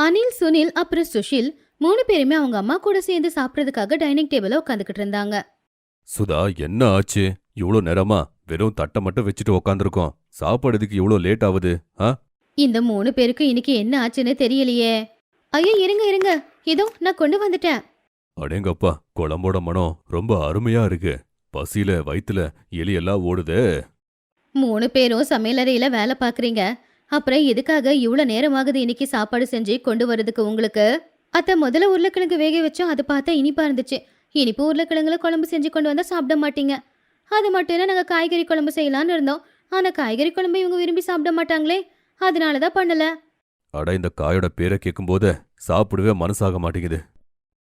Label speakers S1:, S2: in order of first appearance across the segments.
S1: அனில் சுனில் அப்புறம் சுஷில் மூணு பேருமே அவங்க அம்மா கூட சேர்ந்து சாப்பிட்றதுக்காக டைனிங் டேபிள்ல உட்காந்துக்கிட்டு இருந்தாங்க.
S2: சுதா என்ன ஆச்சு? இவ்வளோ நேரமா வெறும் தட்டை மட்டும் வச்சுட்டு உக்காந்துருக்கோம் சாப்பாடுறதுக்கு இவ்வளோ லேட் ஆகுது ஆ?
S1: இந்த மூணு பேருக்கு இன்னைக்கு என்ன ஆச்சுன்னு தெரியலையே. ஐயா இருங்க இருங்க. இதோ நான் கொண்டு வந்துட்டேன்.
S2: அடேங்கப்பா குழம்போட மனம் ரொம்ப அருமையா இருக்கு. பசியில வயித்துல எலியெல்லாம் ஓடுதே.
S1: மூணு பேரும் சமையலறையில வேலை பாக்குறீங்க அப்புறம் எதுக்காக இவ்வளோ நேரம் ஆகுது இன்னைக்கு சாப்பாடு செஞ்சு கொண்டு வரதுக்கு உங்களுக்கு? அத்தை முதல்ல உருளைக்கிழங்கு வேக வச்சோம். அது பார்த்தா இனிப்பா இருந்துச்சு. இனிப்பு உருளைக்கிழங்குல குழம்பு செஞ்சு கொண்டு வந்தா சாப்பிட மாட்டீங்க. அது மட்டும் இல்லை நாங்கள் காய்கறி குழம்பு செய்யலாம்னு இருந்தோம். ஆனால் காய்கறி குழம்பு இவங்க விரும்பி சாப்பிட மாட்டாங்களே. அதனால தான் பண்ணல.
S2: அட இந்த காயோட பேரை கேட்கும்போதே சாப்பிடவே மனசாக மாட்டேங்குது.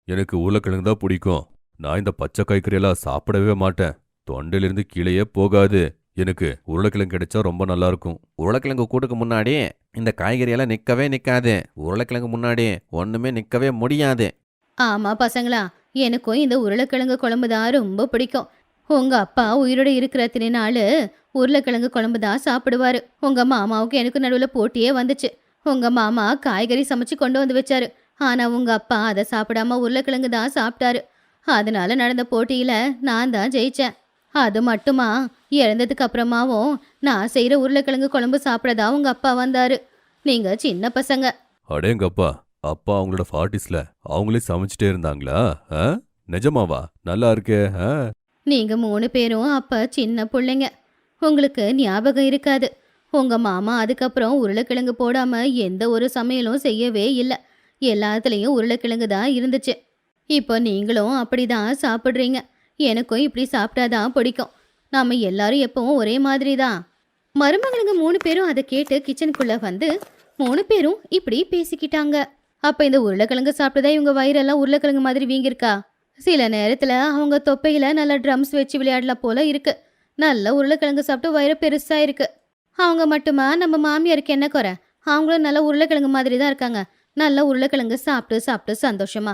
S2: எனக்கு உருளைக்கிழங்கு தான் பிடிக்கும். நான் இந்த பச்சை காய்கறியெல்லாம் சாப்பிடவே மாட்டேன். தொண்டையிலிருந்து கீழேயே போகாது. எனக்கு உருளைக்கிழங்கு கிடைச்சா ரொம்ப நல்லா இருக்கும்
S3: உருளைக்கிழங்கு கூட்டுக்கு முன்னாடி இந்த காய்கறியெல்லாம் நிற்கவே நிற்காது உருளைக்கிழங்கு முன்னாடி ஒன்றுமே நிற்கவே முடியாது.
S1: ஆமா பசங்களா. எனக்கும் இந்த உருளைக்கிழங்கு குழம்பு தான் ரொம்ப பிடிக்கும். உங்க அப்பா உயிரோட இருக்கிற நாள் உருளைக்கிழங்கு குழம்பு தான் சாப்பிடுவாரு. உங்க மாமாவுக்கு எனக்கு நடுவில் போட்டியே வந்துச்சு. உங்க மாமா காய்கறி சமைச்சு கொண்டு வந்து வச்சாரு. ஆனா உங்க அப்பா அதை சாப்பிடாம உருளைக்கிழங்கு தான் சாப்பிட்டாரு. அதனால நடந்த போட்டியில நான் தான் ஜெயிச்சேன். அது மட்டுமா? இறந்ததுக்கு அப்புறமாவும் நான் செய்யற உருளைக்கிழங்கு குழம்பு சாப்பிடதா உங்க அப்பா வந்தாரு. நீங்க சின்ன பசங்க.
S2: அடேங்கப்பா அப்பா அவங்களோட ஃபார்ட்டிஸ்ல அவங்களே சமைச்சிட்டே இருந்தாங்களா? ஆ? நிஜமாவா? நல்லா இருக்கே ஆ?
S1: நீங்க மூணு பேரும் அப்ப சின்ன பிள்ளைங்க. உங்களுக்கு ஞாபகம் இருக்காது. உங்க மாமா அதுக்கப்புறம் உருளைக்கிழங்கு போடாம எந்த ஒரு சமையலும் செய்யவே இல்லை. எல்லாத்துலேயும் உருளைக்கிழங்கு தான் இருந்துச்சு. இப்போ நீங்களும் அப்படிதான் சாப்பிட்றீங்க. எனக்கும் இப்படி சாப்பிட்டாதான் பிடிக்கும். நாம எல்லாரும் எப்பவும் ஒரே மாதிரி தான் மருமகளுங்க மூணு பேரும் அதை கேட்டு கிச்சனுக்குள்ள வந்து மூணு பேரும் இப்படி பேசிக்கிட்டாங்க. அப்ப இந்த உருளைக்கிழங்கு சாப்பிட்டதா இவங்க வயிறெல்லாம் உருளைக்கிழங்கு மாதிரி வீங்கிருக்கா சில நேரத்துல அவங்க தொப்பையில நல்லா ட்ரம்ஸ் வச்சு விளையாடலாம் போல இருக்கு. நல்ல உருளைக்கிழங்கு சாப்பிட்டு வயிறு பெருசா இருக்கு அவங்க மட்டுமா? நம்ம மாமியாருக்கு என்ன குறை? அவங்களும் நல்ல உருளைக்கிழங்கு மாதிரி தான் இருக்காங்க. நல்ல உருளைக்கிழங்கு சாப்பிட்டு சாப்பிட்டு சந்தோஷமா.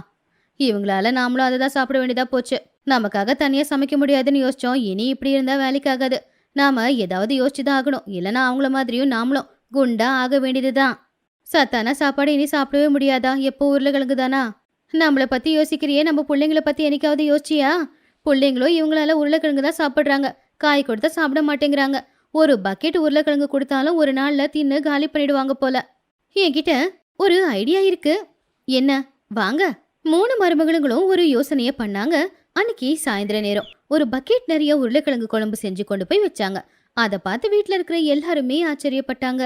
S1: இவங்களால நாமளும் அதை தான் சாப்பிட வேண்டியதா போச்சு. நமக்காக தனியா சமைக்க முடியாதுன்னு யோசிச்சோம். இனி இப்படி இருந்தா வேலைக்காகாது. நாம ஏதாவது யோசிச்சு தான் ஆகணும். இல்லைன்னா அவங்கள மாதிரியும் நாமளும் குண்டா ஆக வேண்டியதுதான். சத்தான சாப்பாடு இனி சாப்பிடவே முடியாதா? எப்போ உருளைக்கிழங்கு தானா நம்மளை பத்தி யோசிக்கிறியே. நம்ம பிள்ளைங்கள பத்தி என்னைக்காவது யோசிச்சியா? பிள்ளைங்களும் இவங்களால உருளைக்கிழங்கு தான் சாப்பிட்றாங்க. காய் கொடுத்தா சாப்பிட மாட்டேங்கிறாங்க. ஒரு பக்கெட் உருளைக்கிழங்கு கொடுத்தாலும் ஒரு நாள்ல தின்னு காலி பண்ணிடுவாங்க போல. என்கிட்ட ஒரு ஐடியா இருக்கு. என்ன? வாங்க. மூணு மருமகளுங்களும் ஒரு யோசனையை பண்ணாங்க. அன்னைக்கு சாயந்தர நேரம் ஒரு பக்கெட் நிறைய உருளைக்கிழங்கு குழம்பு செஞ்சு கொண்டு போய் வச்சாங்க. அதை பார்த்து வீட்ல இருக்கிற எல்லாருமே ஆச்சரியப்பட்டாங்க.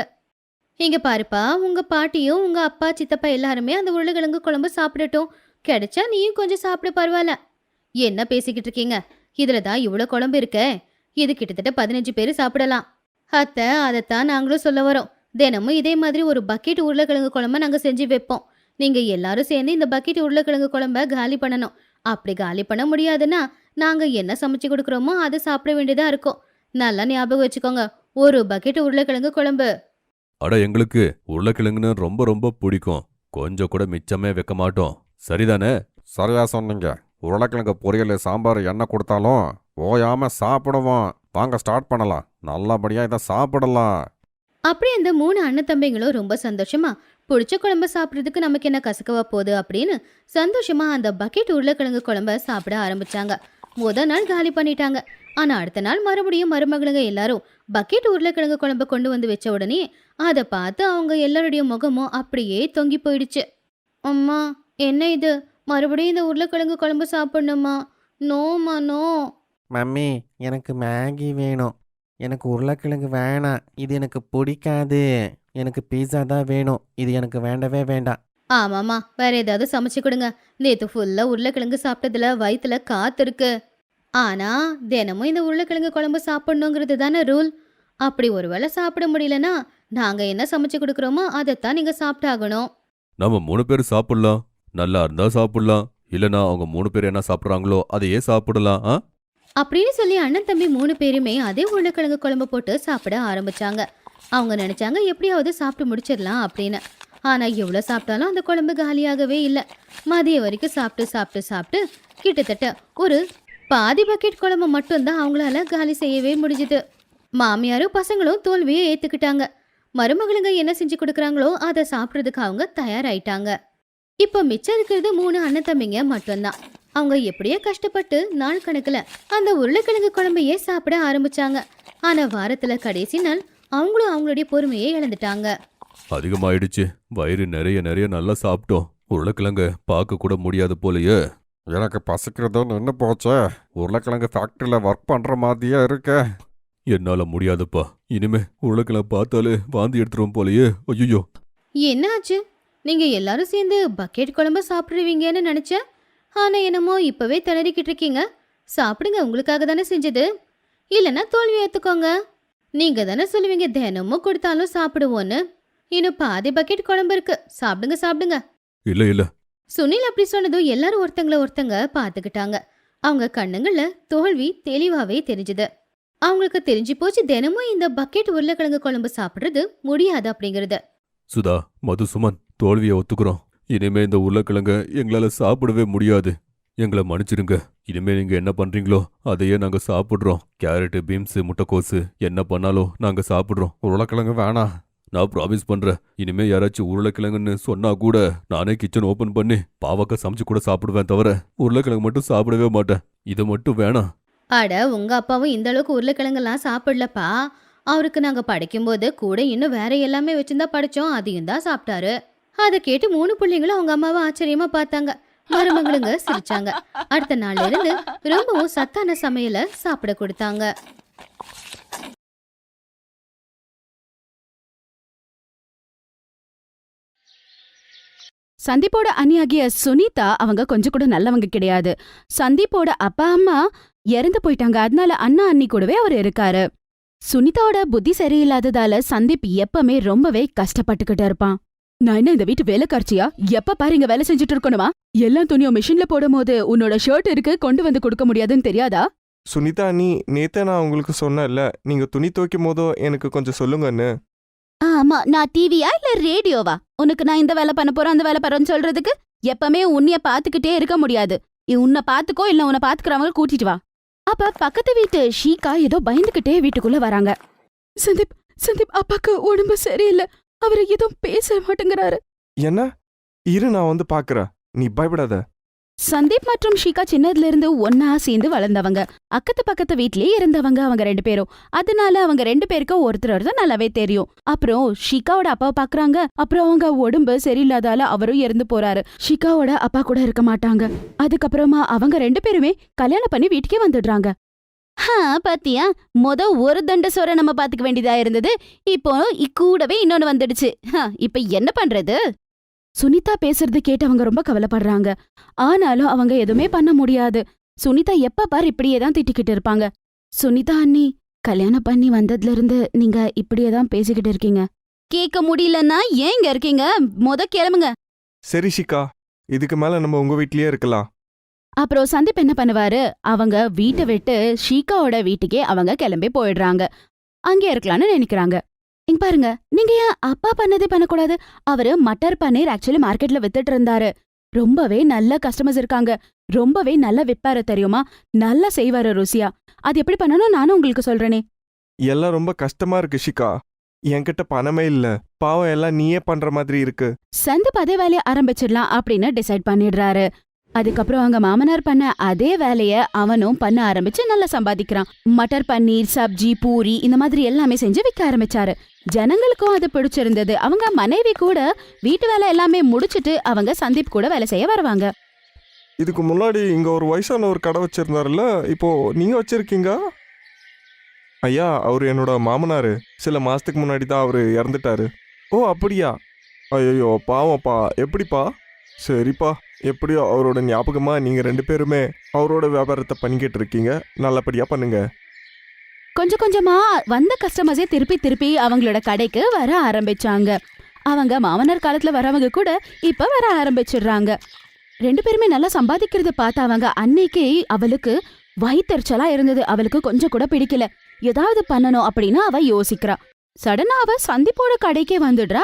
S1: இங்க பாருப்பா உங்க பாட்டியும் உங்க அப்பா சித்தப்பா எல்லாருமே அந்த உருளைக்கிழங்கு குழம்பு சாப்பிடட்டும். கிடைச்சா நீயும் கொஞ்சம் சாப்பிட பரவாயில்ல. என்ன பேசிக்கிட்டு இருக்கீங்க? இதுல தான் இவ்வளோ குழம்பு இருக்கே. இது கிட்டத்தட்ட பதினஞ்சு பேர் சாப்பிடலாம். அத்தை அதைத்தான் நாங்களும் சொல்ல வரோம். தினமும் இதே மாதிரி ஒரு பக்கெட் உருளைக்கிழங்கு குழம்ப நாங்க செஞ்சு வைப்போம். நீங்க எல்லாரும் சேர்ந்து இந்த பக்கெட் உருளைக்கிழங்கு குழம்ப காலி பண்ணணும். அப்படி காலி பண்ண முடியாதுன்னா நாங்க என்ன சமைச்சு கொடுக்குறோமோ அதை சாப்பிட வேண்டியதா இருக்கும். நல்லா ஞாபகம் வச்சுக்கோங்க ஒரு பக்கெட் உருளைக்கிழங்கு குழம்பு.
S2: அட எங்களுக்கு உருளைக்கிழங்குன்னு ரொம்ப ரொம்ப பிடிக்கும். கொஞ்சம் கூட மிச்சமே வைக்க மாட்டோம். சரிதானே?
S3: சரியா சொன்னீங்க. உருளைக்கிழங்கு பொரியல் சாம்பார் எண்ணெய் கொடுத்தாலும் ஓயாம சாப்பிடுவோம். வாங்க ஸ்டார்ட் பண்ணலாம். நல்லபடியா இதை சாப்பிடலாம்.
S1: அப்படி அந்த மூணு அண்ணன் தம்பிங்களும் ரொம்ப சந்தோஷமா பிடிச்ச குழம்ப சாப்பிட்றதுக்கு நமக்கு என்ன கசக்கவா போகுது அப்படின்னு சந்தோஷமா அந்த பக்கெட் உருளைக்கிழங்கு குழம்ப சாப்பிட ஆரம்பிச்சாங்க. முத நாள் காலி பண்ணிட்டாங்க. ஆனா அடுத்த நாள் மறுபடியும் மருமகளுங்க எல்லாரும் பக்கெட் உருளைக்கிழங்கு குழம்ப கொண்டு வந்து வச்ச உடனே அதை பார்த்து அவங்க எல்லாருடைய முகமும் அப்படியே தொங்கி போயிடுச்சு. அம்மா என்ன இது? மறுபடியும் இந்த உருளைக்கிழங்கு குழம்பு சாப்பிடணுமா? நோமா நோ.
S3: மம்மி எனக்கு மேகி வேணும். எனக்கு உருளைக்கிழங்கு வேணாம். இது எனக்கு பிடிக்காது. எனக்கு பீஸா தான் வேணும். இது எனக்கு வேண்டவே வேண்டாம்.
S1: ஆமாம்மா வேற ஏதாவது சமைச்சு கொடுங்க. நேத்து ஃபுல்லா உருளைக்கிழங்கு சாப்பிட்டதுல வயித்துல காத்து இருக்கு. ஆனா தினமும் இந்த உருளைக்கிழங்கு குழம்பு சாப்பிடணுங்கிறது தானே ரூல் அப்படி ஒருவேளை சாப்பிட முடியலனா நாங்க என்ன சமைச்சு கொடுக்குறோமோ அதைத்தான் நீங்க சாப்பிட்டாகணும்.
S2: நம்ம மூணு பேர் சாப்பிடலாம். நல்லா இருந்தா சாப்பிடலாம். இல்லனா அவங்க மூணு பேர் என்ன சாப்பிட்றாங்களோ அதையே சாப்பிடலாம் ஆ?
S1: அப்படின்னு சொல்லி அண்ணன் தம்பி மூணு பேருமே அதே உருளைக்கிழங்கு குழம்பு போட்டு சாப்பிட ஆரம்பிச்சாங்க. அவங்க நினைச்சாங்க எப்படியாவது சாப்பிட்டு முடிச்சிடலாம் அப்படின்னு. ஆனால் எவ்வளோ சாப்பிட்டாலும் அந்த குழம்பு காலியாகவே இல்லை. மதியம் வரைக்கும் சாப்பிட்டு சாப்பிட்டு சாப்பிட்டு கிட்டத்தட்ட ஒரு பாதி பக்கெட் குழம்பு மட்டும்தான் அவங்களால காலி செய்யவே முடிஞ்சுது. மாமியாரும் பசங்களும் தோல்வியை ஏற்றுக்கிட்டாங்க மருமகளுங்க என்ன செஞ்சு கொடுக்குறாங்களோ அதை சாப்பிட்றதுக்கு அவங்க தயாராயிட்டாங்க. இப்போ மிச்சம் இருக்கிறது மூணு அண்ணன் தம்பிங்க மட்டும்தான். அவங்க எப்படியோ கஷ்டப்பட்டு நாள் கணக்கில் அந்த உருளைக்கிழங்கு குழம்பையே சாப்பிட ஆரம்பிச்சாங்க. ஆனால் வாரத்தில் கடைசி நாள் அவங்களும் அவங்களுடைய பொறுமையை இழந்துட்டாங்க.
S2: அதிகமாயிடுச்சு. வயிறு நிறைய நிறைய நல்லா சாப்பிட்டோம். உருளைக்கிழங்க பார்க்க கூட முடியாது போலயே.
S4: எனக்கு பசிக்கிறதோ நின்று போச்சே. உருளைக்கிழங்கு ஃபேக்ட்ரியில் ஒர்க் பண்ணுற மாதிரியே இருக்க.
S2: என்னால முடியாதுப்பா. இனிமே உருளைக்கிழங்கு பார்த்தாலே வாந்தி எடுத்துரும் போலயே. ஐயோ
S1: என்ன ஆச்சு நீங்க எல்லாரும் சேர்ந்து பக்கெட் குழம்பு சாப்பிடுவீங்கன்னு நினைச்சேன். ஆனா என்னமோ இப்பவே திணறிக்கிட்டு இருக்கீங்க. சாப்பிடுங்க உங்களுக்காக தானே செஞ்சது. இல்லைன்னா தோல்வி ஏத்துக்கோங்க. நீங்க தானே சொல்லுவீங்க தினமும் கொடுத்தாலும் சாப்பிடுவோன்னு. இன்னும் பாதி பக்கெட் குழம்பு இருக்கு. சாப்பிடுங்க சாப்பிடுங்க.
S2: இல்ல இல்ல.
S1: சுனில் அப்படி சொன்னதும் எல்லாரும் ஒருத்தங்கள ஒருத்தங்க பார்த்துக்கிட்டாங்க. அவங்க கண்ணுங்கள்ல தோல்வி தெளிவாவே தெரிஞ்சுது. அவங்களுக்கு தெரிஞ்சு போச்சு தினமும் இந்த பக்கெட் உருளைக்கிழங்கு குழம்பு சாப்பிடுறது முடியாது அப்படிங்கறது.
S2: சுதா மது சுமன் தோல்வியை ஒத்துக்கிறோம். இனிமே இந்த உருளைக்கிழங்க எங்களால சாப்பிடவே முடியாது. எங்களை மன்னிச்சிடுங்க. இனிமே நீங்க என்ன பண்றீங்களோ அதையே நாங்க சாப்பிடுறோம். கேரட்டு பீன்ஸ் முட்டைக்கோசு என்ன பண்ணாலும் நாங்க சாப்பிடுறோம்.
S4: உருளைக்கிழங்கு வேணாம்.
S2: நான் ப்ராமிஸ் பண்றேன். இனிமே யாராச்சும் உருளைக்கிழங்குன்னு சொன்னா கூட நானே கிச்சன் ஓபன் பண்ணி பாவக்காய் சமைச்சு கூட சாப்பிடுவேன் தவிர உருளைக்கிழங்கு மட்டும் சாப்பிடவே மாட்டேன். இது மட்டும் வேணாம்.
S1: அட உங்க அப்பாவும் இந்த அளவுக்கு உருளைக்கிழங்கெல்லாம் சாப்பிடலப்பா. அவருக்கு நாங்க படிக்கும்போது கூட இன்னும் வேற எல்லாமே வச்சிருந்தா படிச்சோம். அதையும் தான் சாப்பிட்டாரு. அதை கேட்டு மூணு பிள்ளைங்களும் அவங்க அம்மாவை ஆச்சரியமா பார்த்தாங்க. மருமகளுங்க சிரிச்சாங்க. அடுத்த நாள்ல இருந்து ரொம்பவும் சத்தான சமையல சாப்பிட கொடுத்தாங்க.
S5: சந்தீப்போட அண்ணியாகிய சுனிதா அவங்க கொஞ்சம் கூட நல்லவங்க கிடையாது. சந்தீப்போட அப்பா அம்மா இறந்து போயிட்டாங்க. அதனால அண்ணா அண்ணி கூடவே அவர் இருக்காரு. சுனிதாவோட புத்தி சரியில்லாததால சந்தீப் எப்பவுமே ரொம்பவே கஷ்டப்பட்டுக்கிட்டு இருப்பான். நான் என்ன இந்த வீட்டு வேலைக்காரச்சியா? எப்ப பாரு இங்க வேலை செஞ்சுட்டு இருக்கணுமா? எல்லா துணியும் மிஷின்ல போடும்போது உன்னோட ஷர்ட் இருக்கு கொண்டு வந்து கொடுக்க முடியாதுன்னு தெரியாதா?
S6: சுனிதா நீ நேத்தே நான் உங்களுக்கு சொன்னேன்ல நீங்க துணி துவைக்கும் போதோ எனக்கு கொஞ்சம் சொல்லுங்கன்னு.
S5: ஆமா. நான் டிவியா இல்ல ரேடியோவா உனக்கு நான் இந்த வேலை பண்ண போறேன் அந்த வேலை பண்றேன்னு சொல்றதுக்கு எப்பவுமே உன்னைய பாத்துக்கிட்டே இருக்க முடியாது. இ- உன்னை பாத்துக்கோ இல்ல உன்னை பாத்துக்கிறவங்க கூட்டிட்டு வா. அப்ப பக்கத்து வீட்டு ஷீகா ஏதோ பயந்துகிட்டே வீட்டுக்குள்ள வராங்க. சந்தீப் சந்தீப் அப்பாக்கு உடம்பு சரியில்லை. அவர் எதுவும் பேச மாட்டேங்கிறாரு.
S6: என்ன? இரு நான் வந்து பாக்குறேன். நீ பயப்படாத.
S5: சந்தீப் மற்றும் ஷீகா சின்னதுல இருந்து ஒன்னா சேர்ந்து வளர்ந்தவங்க. அக்கத்து பக்கத்து வீட்லயே இருந்தவங்க அவங்க ரெண்டு பேரும். அதனால அவங்க ரெண்டு பேருக்கும் ஒருத்தர் ஒருத்தர் நல்லாவே தெரியும். அப்புறம் ஷிகாவோட அப்பாவை பாக்குறாங்க. அப்புறம் அவங்க உடம்பு சரியில்லாதால அவரும் இறந்து போறாரு. ஷிகாவோட அப்பா கூட இருக்க மாட்டாங்க. அதுக்கப்புறமா அவங்க ரெண்டு பேருமே கல்யாணம் பண்ணி வீட்டுக்கே வந்துடுறாங்க. பாத்தியா? மொத ஒரு தண்ட சோற நம்ம பாத்துக்க வேண்டியதா இருந்தது. இப்போ இக்கூடவே கூடவே இன்னொன்னு வந்துடுச்சு. ஹா, இப்ப என்ன பண்றது? சுனிதா பேசுறது கேட்டு அவங்க ரொம்ப கவலைப்படுறாங்க. ஆனாலும் அவங்க எதுவுமே பண்ண முடியாது. சுனிதா எப்ப பார் இப்படியே தான் திட்டிக்கிட்டு இருப்பாங்க. சுனிதா அண்ணி கல்யாணம் பண்ணி வந்ததுல இருந்து நீங்க இப்படியே தான் பேசிக்கிட்டு இருக்கீங்க. கேட்க முடியலன்னா ஏன் இங்க இருக்கீங்க? மொத கிளம்புங்க.
S6: சரி ஷிகா. இதுக்கு மேல நம்ம உங்க வீட்லயே இருக்கலாம்.
S5: அப்புறம் சந்தீப் என்ன பண்ணுவாரு? அவங்க வீட்டை விட்டு ஷீகாவோட வீட்டுக்கே அவங்க கிளம்பி போயிடுறாங்க. அங்கே இருக்கலாம்னு நினைக்கிறாங்க. இங்க பாருங்க நீங்க ஏன் அப்பா பண்ணதே பண்ணக்கூடாது? அவரு மட்டர் பன்னீர் ஆக்சுவலி மார்க்கெட்ல வித்துட்டு இருந்தாரு ரொம்பவே நல்ல கஸ்டமர்ஸ் இருக்காங்க. ரொம்பவே நல்ல விப்பாரு தெரியுமா? நல்லா செய்வாரு ருசியா. அது எப்படி பண்ணணும் நானும் உங்களுக்கு சொல்றேனே.
S6: எல்லாம் ரொம்ப கஷ்டமா இருக்கு ஷிகா. என்கிட்ட பணமே இல்ல. பாவம் எல்லாம் நீயே பண்ற மாதிரி இருக்கு.
S5: சந்தீப் அதே வேலையை ஆரம்பிச்சிடலாம் அப்படின்னு டிசைட் பண்ணிடுறாரு. அதுக்கப்புறம் அவங்க மாமனார் பண்ண அதே வேலைய அவனும் பண்ண ஆரம்பிச்சு நல்லா சம்பாதிக்கிறான். மட்டர் பன்னீர் சப்ஜி பூரி இந்த மாதிரி எல்லாமே செஞ்சு விற்க ஆரம்பிச்சாரு. ஜனங்களுக்கும் அது பிடிச்சிருந்தது. அவங்க மனைவி கூட வீட்டு வேலை எல்லாமே முடிச்சிட்டு அவங்க சந்தீப் கூட வேலை செய்ய வருவாங்க.
S6: இதுக்கு முன்னாடி இங்க ஒரு வயசான ஒரு கடை வச்சிருந்தாருல்ல? இப்போ நீங்க வச்சிருக்கீங்க? ஐயா அவர் என்னோட மாமனாரு. சில மாசத்துக்கு முன்னாடி தான் அவர் இறந்துட்டாரு. ஓ அப்படியா? ஐயோ பாவம்ப்பா. எப்படிப்பா? சரிப்பா. எப்படியோ அவரோட ஞாபகமாக நீங்கள் ரெண்டு பேருமே அவரோட வியாபாரத்தை பண்ணிக்கிட்டு இருக்கீங்க. நல்லபடியாக பண்ணுங்க.
S5: கொஞ்சம் கொஞ்சமா வந்த கஸ்டமர்ஸே திருப்பி திருப்பி அவங்களோட கடைக்கு வர ஆரம்பிச்சாங்க. அவங்க மாமனார் காலத்துல வரவங்க கூட இப்ப வர ஆரம்பிச்சிடுறாங்க. ரெண்டு பேருமே நல்லா சம்பாதிக்கிறத பார்த்து அவங்க அன்னைக்கு அவளுக்கு வயிற்றுச்சலாக இருந்தது. அவளுக்கு கொஞ்சம் கூட பிடிக்கல. ஏதாவது பண்ணணும் அப்படின்னு அவ யோசிக்கிறா. சடனா அவ சந்திப்போட கடைக்கே வந்துடுறா.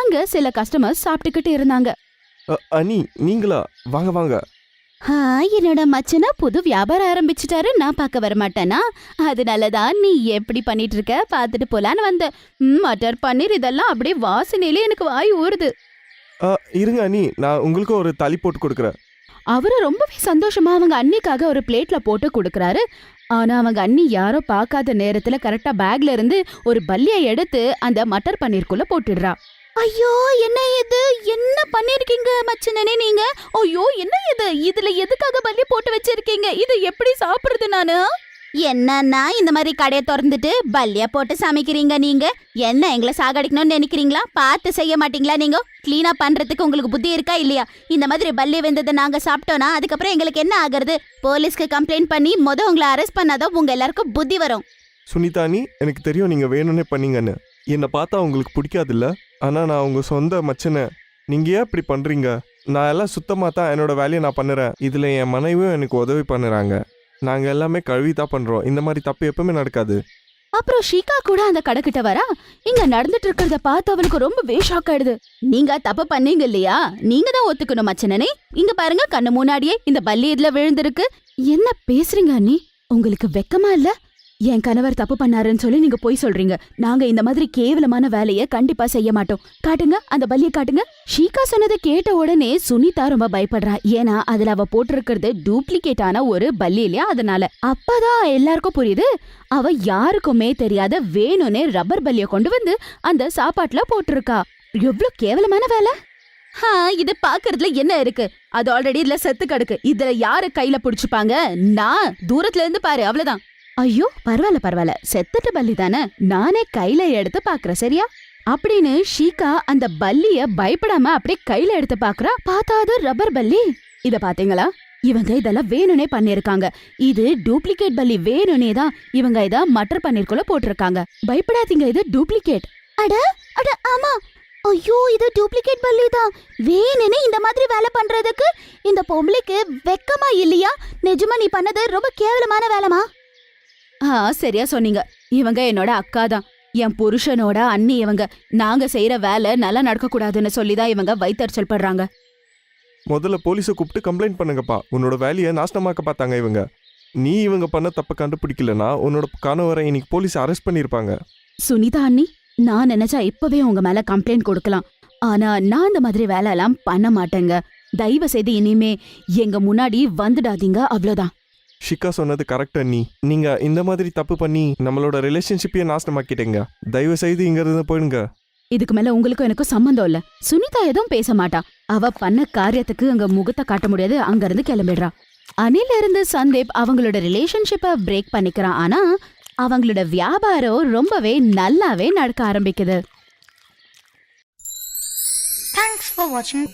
S5: அங்க சில கஸ்டமர்ஸ் சாப்பிட்டுக்கிட்டு இருந்தாங்க.
S6: அனி நீங்களா? வாங்க வாங்க.
S5: என்னோட மச்சனா புது வியாபாரம் ஆரம்பிச்சிட்டாரு. நான் பார்க்க வர மாட்டேனா அதனாலதான் நீ எப்படி பண்ணிட்டு இருக்க பார்த்துட்டு போலான்னு வந்த மட்டர் பன்னீர் இதெல்லாம் அப்படியே வாசனையிலே எனக்கு வாய் ஊறுது.
S6: இருங்க அண்ணி நான் உங்களுக்கு ஒரு தளி போட்டு கொடுக்குறேன்.
S5: அவரு ரொம்பவே சந்தோஷமா அவங்க அண்ணிக்காக ஒரு பிளேட்ல போட்டு கொடுக்கறாரு. ஆனா அவங்க அண்ணி யாரோ பார்க்காத நேரத்துல கரெக்டா பேக்ல இருந்து ஒரு பல்லியை எடுத்து அந்த மட்டர் பன்னீருக்குள்ள போட்டுடுறா. ஐயோ என்ன இது? என்ன பண்ணிருக்கீங்க மச்சனனே நீங்க? ஐயோ என்ன இது? இதுல எதுக்காக பல்லி போட்டு வச்சிருக்கீங்க? இது எப்படி சாப்பிடுறது நானு? என்னன்னா இந்த மாதிரி கடையை திறந்துட்டு பல்லியா போட்டு சமைக்கிறீங்க நீங்க. என்ன எங்களை சாகடிக்கணும்னு நினைக்கிறீங்களா? பார்த்து செய்ய மாட்டீங்களா நீங்க? கிளீனா பண்றதுக்கு உங்களுக்கு புத்தி இருக்கா இல்லையா? இந்த மாதிரி பல்லி வெந்ததை நாங்க சாப்பிட்டோம்னா அதுக்கப்புறம் எங்களுக்கு என்ன ஆகுறது? போலீஸ்க்கு கம்ப்ளைண்ட் பண்ணி முத உங்களை அரெஸ்ட் பண்ணாதான் உங்க எல்லாருக்கும் புத்தி வரும்.
S6: சுனிதா நீ எனக்கு தெரியும் நீங்கள் வேணும்னே பண்ணீங்கன்னு. என்னை பார்த்தா உங்களுக்கு பிடிக்காதுல்ல? ஆனால் நான் உங்கள் சொந்த மச்சனை. நீங்கள் ஏன் இப்படி பண்ணுறீங்க நான் எல்லாம் சுத்தமாக தான் என்னோட வேலையை நான் பண்ணுறேன். இதில் என் மனைவியும் எனக்கு உதவி பண்ணுறாங்க. நாங்கள் எல்லாமே கழுவி தான் பண்ணுறோம் இந்த மாதிரி தப்பு எப்பவுமே நடக்காது.
S5: அப்புறம் ஷீகா கூட அந்த கடைக்கிட்ட வரா? இங்க நடந்துட்டு இருக்கிறத பார்த்து அவளுக்கு ரொம்ப ஷாக் ஆயிடுது. நீங்க தப்பு பண்ணீங்க இல்லையா? நீங்க தான் ஒத்துக்கணும் மச்சனனே. இங்க பாருங்க கண்ணு முன்னாடியே இந்த பல்லி இதுல விழுந்திருக்கு. என்ன பேசுறீங்க அண்ணி? உங்களுக்கு வெக்கமா இல்ல? என் கணவர் தப்பு பண்ணாருன்னு சொல்லி நீங்க போய் சொல்றீங்க. நாங்க இந்த மாதிரி கேவலமான வேலைய கண்டிப்பா செய்ய மாட்டோம். காட்டுங்க அந்த பல்லிய காட்டுங்க. ஷீகா சொன்னதை கேட்ட உடனே சுனிதா ரொம்ப பயப்படுறா. ஏன்னா அதுல அவ போட்டிருக்கிறது டூப்ளிகேட்டான ஒரு பல்லி இல்லையா அதனால. அப்பதான் எல்லாருக்கும் புரியுது. அவ யாருக்குமே தெரியாத வேணும்னே ரப்பர் பல்லிய கொண்டு வந்து அந்த சாப்பாட்டுல போட்டிருக்கா. எவ்ளோ கேவலமான வேலை. ஹா, இது பாக்குறதுல என்ன இருக்கு? அது ஆல்ரெடி இதுல செத்து கிடக்கு. இதுல யாரு கையில புடிச்சுப்பாங்க? நான். தூரத்துல இருந்து பாரு அவ்வளவுதான். ஐயோ பரவாயில்ல பரவாயில்ல. செத்துட்டு பல்லி தானே? நானே கையில எடுத்து பாக்குறேன் சரியா? அப்படின்னு ஷீகா அந்த பல்லிய பயப்படாம அப்படியே கையில எடுத்து பாக்குறா. பார்த்தா அது ரப்பர் பல்லி. இத பாத்தீங்களா? இவங்க இதெல்லாம் வேணும்னே பண்ணிருக்காங்க இது டூப்ளிகேட் பல்லி வேணும்னே தான் இவங்க இத மட்டர் பன்னீர்க்குள்ள போட்டிருக்காங்க. பயப்படாதீங்க இது டூப்ளிகேட். அட அட ஆமா. ஐயோ இது டூப்ளிகேட் பல்லி தான். வேணும்னே இந்த மாதிரி வேலை பண்றதுக்கு இந்த பொம்பளைக்கு வெக்கமா இல்லையா? நிஜமா நீ பண்ணது ரொம்ப கேவலமான வேலைமா ஆ சரியா சொன்னீங்க. இவங்க என்னோட அக்கா தான். என் புருஷனோட அண்ணி இவங்க. நாங்க செய்யற வேலை நல்லா நடக்க கூடாதுன்னு சொல்லிதான் இவங்க வைத்தறிச்சல் படுறாங்க.
S6: முதல்ல போலீஸை கூப்பிட்டு கம்ப்ளைண்ட் பண்ணுங்கப்பா. உன்னோட வேலையை நாசனமாக்க பார்த்தாங்க இவங்க. நீ இவங்க பண்ண தப்பை கண்டுபிடிக்கலனா உன்னோட கணவரை இன்னைக்கு போலீஸ் அரெஸ்ட் பண்ணியிருப்பாங்க.
S5: சுனிதா அண்ணி நான் நினைச்சா இப்பவே உங்க மேல கம்ப்ளைண்ட் கொடுக்கலாம். ஆனா நான் இந்த மாதிரி வேலை எல்லாம் பண்ண மாட்டேங்க. தயவு செய்து இனிமே எங்க முன்னாடி வந்துடாதீங்க அவ்வளவுதான்.
S6: ஷிகா சொன்னது கரெக்டா நீ. நீங்க இந்த மாதிரி தப்பு பண்ணி நம்மளோட ரிலேஷன்ஷிப்பையே நாசனமாக்கிட்டீங்க. தயவு செய்து இங்க இருந்து போயிடுங்க.
S5: இதுக்கு மேல உங்களுக்கும் எனக்கும் சம்மந்தம் இல்ல. சுனிதா எதுவும் பேச மாட்டா. அவ பண்ண காரியத்துக்கு அங்க முகத்தை காட்ட முடியாது. அங்க இருந்து கிளம்பிடுறா. அனில இருந்து சந்தீப் அவங்களோட ரிலேஷன்ஷிப்பை பிரேக் பண்ணிக்கிறான் ஆனா அவங்களோட வியாபாரம் ரொம்பவே நல்லாவே நடக்க ஆரம்பிக்குது.
S7: Thanks for watching.